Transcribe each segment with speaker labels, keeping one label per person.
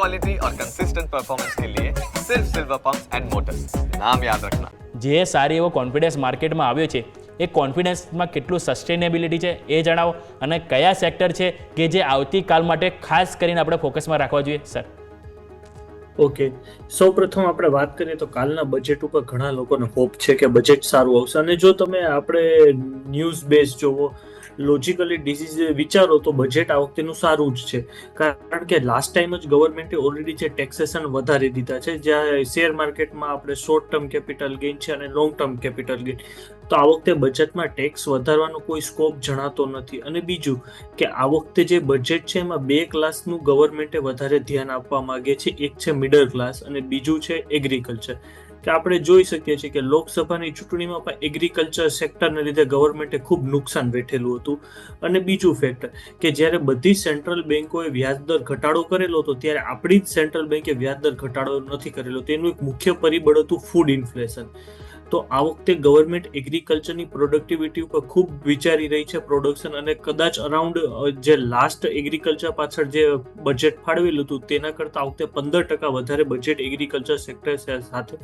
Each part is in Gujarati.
Speaker 1: क्वालिटी और कंसिस्टेंट परफॉर्मेंस के लिए सिर्फ सिल्वर पंप्स एंड मोटर्स नाम याद रखना
Speaker 2: જે સારી એવો કોન્ફિડન્સ માર્કેટમાં આવ્યો છે એ કોન્ફિડન્સમાં કેટલું સસ્ટેનેબિલિટી છે એ જણાવો અને કયા સેક્ટર છે કે જે આવતીકાલ માટે ખાસ કરીને આપણે ફોકસમાં રાખવા જોઈએ સર
Speaker 3: ઓકે સૌ પ્રથમ આપણે વાત કરીએ તો કાલના બજેટ ઉપર ઘણા લોકોને હોપ છે કે બજેટ સારું આવશે અને જો તમે આપણે ન્યૂઝ બેઝ જોવો લોજિકલી ડિસીઝ વિચારો તો બજેટ આ વખતેનું સારું જ છે. કારણ કે લાસ્ટ ટાઈમ જ ગવર્મેન્ટે ઓલરેડી જે ટેક્સેશન વધારી દીધા છે, જ્યાં શેર માર્કેટમાં આપણે શોર્ટ ટર્મ કેપિટલ ગેઇન છે અને લોંગ ટર્મ કેપિટલ ગેઇન તો આ વખતે બજેટમાં ટેક્સ વધારવાનો કોઈ સ્કોપ જણાતો નથી. અને બીજું કે આ વખતે જે બજેટ છે એમાં બે ક્લાસનું ગવર્મેન્ટે વધારે ધ્યાન આપવા માંગે છે. એક છે મિડલ ક્લાસ અને બીજું છે એગ્રીકલ્ચર કે આપણે જોઈ શકીએ છીએ કે લોકસભાની ચૂંટણીમાં પણ એગ્રીકલ્ચર સેક્ટરને લીધે ગવર્મેન્ટે ખૂબ નુકસાન વેઠેલું હતું. અને બીજું ફેક્ટર કે જ્યારે બધી સેન્ટ્રલ બેન્કોએ વ્યાજદર ઘટાડો કરેલો હતો, ત્યારે આપણી જ સેન્ટ્રલ બેન્કે વ્યાજદર ઘટાડો નથી કરેલો. તેનું એક મુખ્ય પરિબળ હતું ફૂડ ઇન્ફ્લેશન તો આ વખતે ગવર્મેન્ટ એગ્રીકલ્ચરની પ્રોડક્ટિવિટી ઉપર ખૂબ વિચારી રહી છે પ્રોડક્શન અને કદાચ અરાઉન્ડ જે લાસ્ટ એગ્રીકલ્ચર પાછળ જે બજેટ ફાળવેલું હતું, તેના કરતાં આ વખતે પંદર ટકા વધારે બજેટ એગ્રીકલ્ચર સેક્ટર સાથે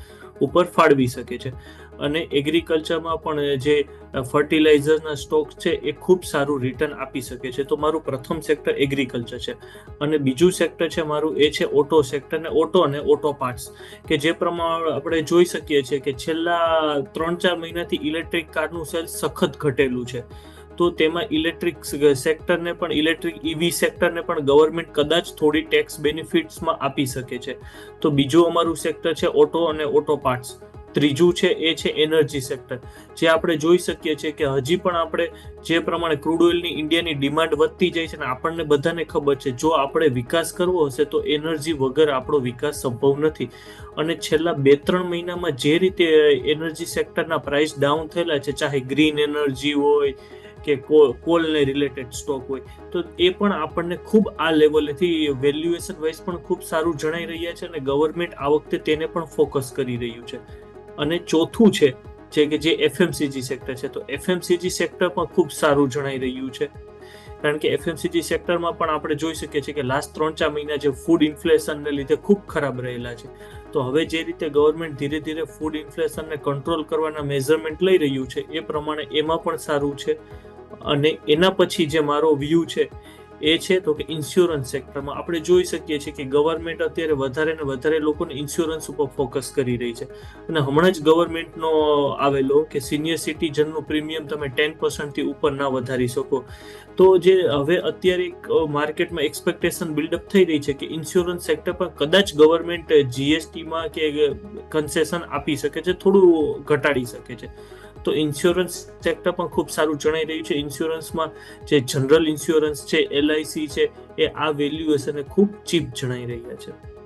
Speaker 3: ઉપર ફાળવી શકે છે. અને એગ્રીકલ્ચરમાં પણ જે ફર્ટિલાઇઝરના સ્ટોક છે, એ ખૂબ સારું રિટર્ન આપી શકે છે. તો મારું પ્રથમ સેક્ટર એગ્રીકલ્ચર છે. અને બીજું સેક્ટર છે મારું એ છે ઓટો સેક્ટર ને ઓટો અને ઓટો પાર્ટ્સ કે જે પ્રમાણે આપણે જોઈ શકીએ છીએ કે છેલ્લા ત્રણ ચાર મહિનાથી ઇલેક્ટ્રિક કારનું સેલ સખત ઘટેલું છે. તો તેમાં ઇલેક્ટ્રિક સેક્ટરને પણ, ઇલેક્ટ્રિક ઇવી સેક્ટરને પણ ગવર્મેન્ટ કદાચ થોડી ટેક્સ બેનિફિટ્સમાં આપી શકે છે. તો બીજું અમારું સેક્ટર છે ઓટો અને ઓટો પાર્ટ્સ. ત્રીજું છે, એ છે એનર્જી સેક્ટર જે આપણે જોઈ શકીએ છીએ કે હજી પણ આપણે જે પ્રમાણે ક્રૂડ ઓઇલની ઇન્ડિયાની ડિમાન્ડ વધતી જાય છે ને આપણને બધાને ખબર છે, જો આપણે વિકાસ કરવો હશે તો એનર્જી વગર આપણો વિકાસ સંભવ નથી. અને છેલ્લા બે ત્રણ મહિનામાં જે રીતે એનર્જી સેક્ટરના પ્રાઇસ ડાઉન થયેલા છે, ચાહે ગ્રીન એનર્જી હોય કે કોલને રિલેટેડ સ્ટોક હોય, તો એ પણ આપણને ખૂબ આ લેવલેથી વેલ્યુએશન વાઇઝ પણ ખૂબ સારું જણાઈ રહ્યા છે અને ગવર્મેન્ટ આ વખતે તેને પણ ફોકસ કરી રહ્યું છે. અને ચોથું છે, જે કે જે એફએમસીજી સેક્ટર છે, તો એફએમસીજી સેક્ટર પણ ખૂબ સારું જણાઈ રહ્યું છે. કારણ કે એફએમસીજી સેક્ટરમાં પણ આપણે જોઈ શકીએ છીએ કે લાસ્ટ ત્રણ ચાર મહિના જે ફૂડ ઇન્ફ્લેશનને લીધે ખૂબ ખરાબ રહેલા છે. તો હવે જે રીતે ગવર્મેન્ટ ધીરે ધીરે ફૂડ ઇન્ફ્લેશનને કંટ્રોલ કરવાના મેઝરમેન્ટ લઈ રહ્યું છે, એ પ્રમાણે એમાં પણ સારું છે. અને એના પછી જે મારો વ્યૂ છે એ છે તો કે ઇન્સ્યોરન્સ સેક્ટરમાં આપણે જોઈ શકીએ છીએ કે ગવર્મેન્ટ અત્યારે વધારે ને વધારે લોકોને ઇન્સ્યોરન્સ ઉપર ફોકસ કરી રહી છે. અને હમણાં જ ગવર્મેન્ટનો આવેલો કે સિનિયર સિટીઝનનું પ્રીમિયમ તમે ટેન પર્સન્ટથી ઉપર ના વધારી શકો. તો જે હવે અત્યારે માર્કેટમાં એક્સપેક્ટેશન બિલ્ડઅપ થઈ રહી છે કે ઇન્સ્યોરન્સ સેક્ટર પર કદાચ ગવર્મેન્ટ જીએસટીમાં કે કન્સેશન આપી શકે છે, થોડું ઘટાડી શકે છે. તો ઇન્સ્યોરન્સ સેક્ટર પણ ખૂબ સારું જણાઈ રહ્યું છે. ઇન્સ્યોરન્સમાં જે જનરલ ઇન્સ્યોરન્સ છે એલઆઈસી છે, એ આ વેલ્યુએશને ખૂબ ચીપ જણાઈ રહ્યા છે.